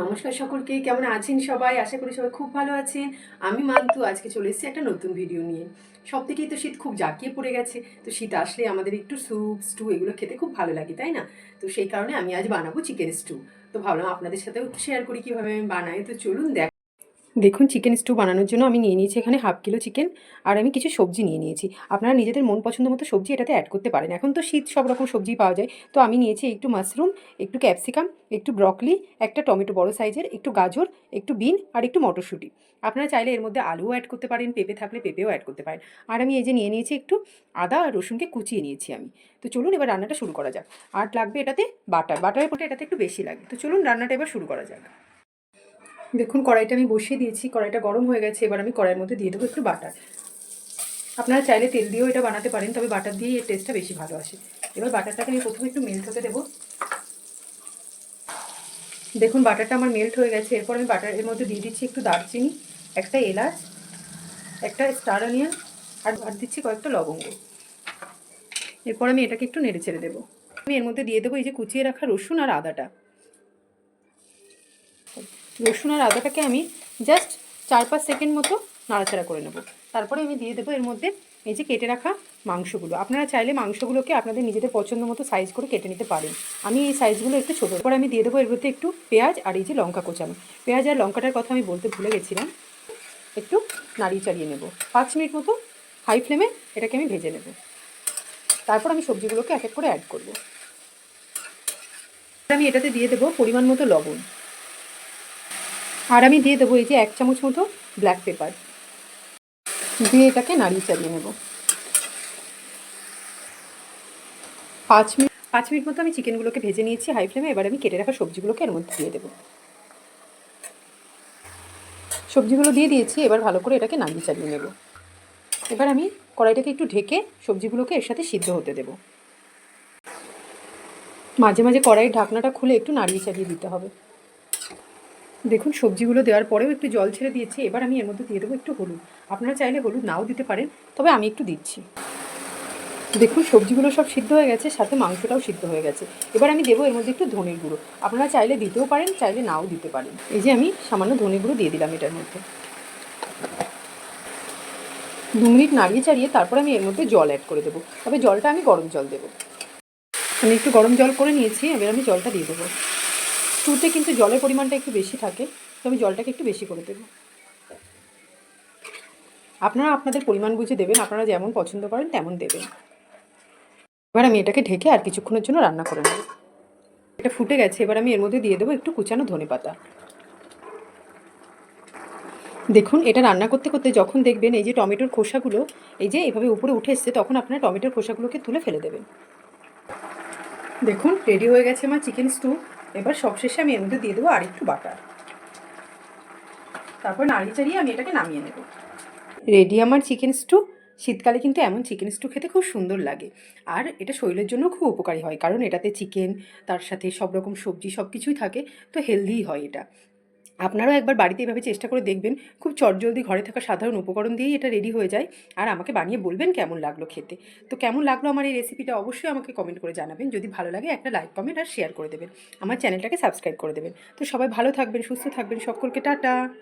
নমস্কার সকলকে, কেমন আছেন সবাই? আশা করি সবাই খুব ভালো আছেন। আমি মান্তু, আজকে চলে এসেছি একটা নতুন ভিডিও নিয়ে। সব থেকেই তো শীত খুব জাঁকিয়ে পড়ে গেছে, তো শীত আসলে আমাদের একটু স্যুপ স্টু এগুলো খেতে খুব ভালো লাগে, তাই না? তো সেই কারণে আমি আজ বানাবো চিকেন স্টু তো ভাবলাম আপনাদের সাথেও শেয়ার করি, কীভাবে আমি বানাই। তো চলুন দেখ দেখুন চিকেন স্টু বানানোর জন্য আমি নিয়ে নিয়েছি এখানে হাফ কিলো চিকেন আর আমি কিছু সবজি নিয়ে নিয়েছি। আপনারা নিজেদের মন পছন্দ মতো সবজি এটাতে অ্যাড করতে পারেন। এখন তো শীত, সব রকম সবজি পাওয়া যায়। তো আমি নিয়েছি একটু মাশরুম একটু ক্যাপসিকাম একটু ব্রকলি একটা টমেটো বড় সাইজের একটু গাজর, একটু বিন আর একটু মটরশুঁটি। আপনারা চাইলে এর মধ্যে আলুও অ্যাড করতে পারেন, পেঁপে থাকলে পেঁপেও অ্যাড করতে পারেন। আর আমি এই যে নিয়ে নিয়েছি একটু আদা আর রসুনকে কুচিয়ে নিয়েছি আমি। তো চলুন এবার রান্নাটা শুরু করা যাক। আর লাগবে এটাতে বাটার বাটারের পরে এটাতে একটু বেশি লাগে। তো চলুন রান্নাটা এবার শুরু করা যাক। দেখুন, কড়াইটা আমি বসিয়ে দিয়েছি, কড়াইটা গরম হয়ে গেছে, এবার আমি কড়াইয়ের মধ্যে দিয়ে দেবো একটু বাটার। আপনারা চাইলে তেল দিয়েও এটা বানাতে পারেন, তবে বাটার দিয়েই এর টেস্টটা বেশি ভালো আসে। এবার বাটারটাকে আমি প্রথমে একটু মেল্ট হতে দেবো। দেখুন, বাটারটা আমার মেল্ট হয়ে গেছে, এরপর আমি বাটারের মধ্যে দিয়ে দিচ্ছি একটু দারচিনি, একটা এলাচ, একটা স্টার অনিয়ন আর আর দিচ্ছি কয়েকটা লবঙ্গ। এরপর আমি এটাকে একটু নেড়ে ছেড়ে দেবো। আমি এর মধ্যে দিয়ে দেবো এই যে কুচিয়ে রাখা রসুন আর আদাটা। রসুন আর আদাটাকে আমি জাস্ট চার পাঁচ সেকেন্ড মতো নাড়াচাড়া করে নেব। তারপরে আমি দিয়ে দেবো এর মধ্যে এই যে কেটে রাখা মাংসগুলো। আপনারা চাইলে মাংসগুলোকে আপনাদের নিজেদের পছন্দ মতো সাইজ করে কেটে নিতে পারেন। আমি এই সাইজগুলো একটু ছোটো। করে আমি দিয়ে দেবো এর মধ্যে একটু পেঁয়াজ আর এই যে লঙ্কা কোচানো। পেঁয়াজ আর লঙ্কাটার কথা আমি বলতে ভুলে গেছিলাম। একটু নাড়িয়ে চাড়িয়ে নেব। পাঁচ মিনিট মতো হাই ফ্লেমে এটাকে আমি ভেজে নেব। তারপর আমি সবজিগুলোকে এক এক করে অ্যাড করব। আমি এটাতে দিয়ে দেবো পরিমাণ মতো লবণ। আর আমি দিয়ে দেবো এই যে এক চামচ মতো ব্ল্যাক পেপার দিয়ে এটাকে নাড়িয়ে চালিয়ে নেব। পাঁচ মিনিট পাঁচ মিনিট মতো আমি চিকেনগুলোকে ভেজে নিয়েছি হাই ফ্লেমে এবার আমি কেটে রাখা সবজিগুলোকে এর মধ্যে দিয়ে দেবো। সবজিগুলো দিয়ে দিয়েছি, এবার ভালো করে এটাকে নাড়িয়ে চালিয়ে নেব। এবার আমি কড়াইটাকে একটু ঢেকে সবজিগুলোকে এর সাথে সিদ্ধ হতে দেব। মাঝে মাঝে কড়াইয়ের ঢাকনাটা খুলে একটু নাড়িয়ে চালিয়ে দিতে হবে। দেখুন, সবজিগুলো দেওয়ার পরেও একটু জল ছেড়ে দিয়েছি। এবার আমি এর মধ্যে দিয়ে দেবো একটু হলুদ। আপনারা চাইলে হলুদ নাও দিতে পারেন, তবে আমি একটু দিচ্ছি। দেখুন, সবজিগুলো সব সিদ্ধ হয়ে গেছে, সাথে মাংসটাও সিদ্ধ হয়ে গেছে। এবার আমি দেবো এর মধ্যে একটু ধনের গুঁড়ো। আপনারা চাইলে দিতেও পারেন, চাইলে নাও দিতে পারেন। এই যে আমি সামান্য ধনে গুঁড়ো দিয়ে দিলাম এটার মধ্যে। দু মিনিট নাড়িয়ে চাড়িয়ে তারপর আমি এর মধ্যে জল অ্যাড করে দেবো। তবে জলটা আমি গরম জল দেবো। আমি একটু গরম জল করে নিয়েছি, এবার আমি জলটা দিয়ে দেবো। স্টুতে কিন্তু জলের পরিমাণটা একটু বেশি থাকে, তো আমি জলটাকে একটু বেশি করে দেবো। আপনারা আপনাদের পরিমাণ বুঝে দেবেন, আপনারা যেমন পছন্দ করেন তেমন দেবেন। এবার আমি এটাকে ঢেকে আর কিছুক্ষণের জন্য রান্না করে নেব। এটা ফুটে গেছে, এবার আমি এর মধ্যে দিয়ে দেবো একটু কুচানো ধনে পাতা। দেখুন, এটা রান্না করতে করতে যখন দেখবেন এই যে টমেটোর খোসাগুলো, এই যে এভাবে উপরে উঠে এসছে, তখন আপনারা টমেটোর খোসাগুলোকে তুলে ফেলে দেবেন। দেখুন, রেডি হয়ে গেছে আমার চিকেন স্টু। এবার সবশেষে আমি এর মধ্যে দিয়ে দেবো আর একটু বাটার। তারপর নাড়ি চাড়িয়ে আমি এটাকে নামিয়ে নেব। রেডি আমার চিকেন স্টু শীতকালে কিন্তু এমন চিকেন স্টু খেতে খুব সুন্দর লাগে। আর এটা শরীরের জন্য খুব উপকারী হয়, কারণ এটাতে চিকেন তার সাথে সব রকম সবজি সব কিছুই থাকে, তো হেলদিই হয় এটা। আপনারাও একবার বাড়িতে এভাবে চেষ্টা করে দেখবেন, খুব চটজলদি ঘরে থাকা সাধারণ উপকরণ দিয়েই এটা রেডি হয়ে যায়। আর আমাকে বানিয়ে বলবেন কেমন লাগল খেতে। তো কেমন লাগল আমার এই রেসিপিটা অবশ্যই আমাকে কমেন্ট করে জানাবেন। যদি ভালো লাগে একটা লাইক কমেন্ট আর শেয়ার করে দেবেন। আমার চ্যানেলটাকে সাবস্ক্রাইব করে দেবেন। তো সবাই ভালো থাকবেন, সুস্থ থাকবেন সকলকে, টাটা।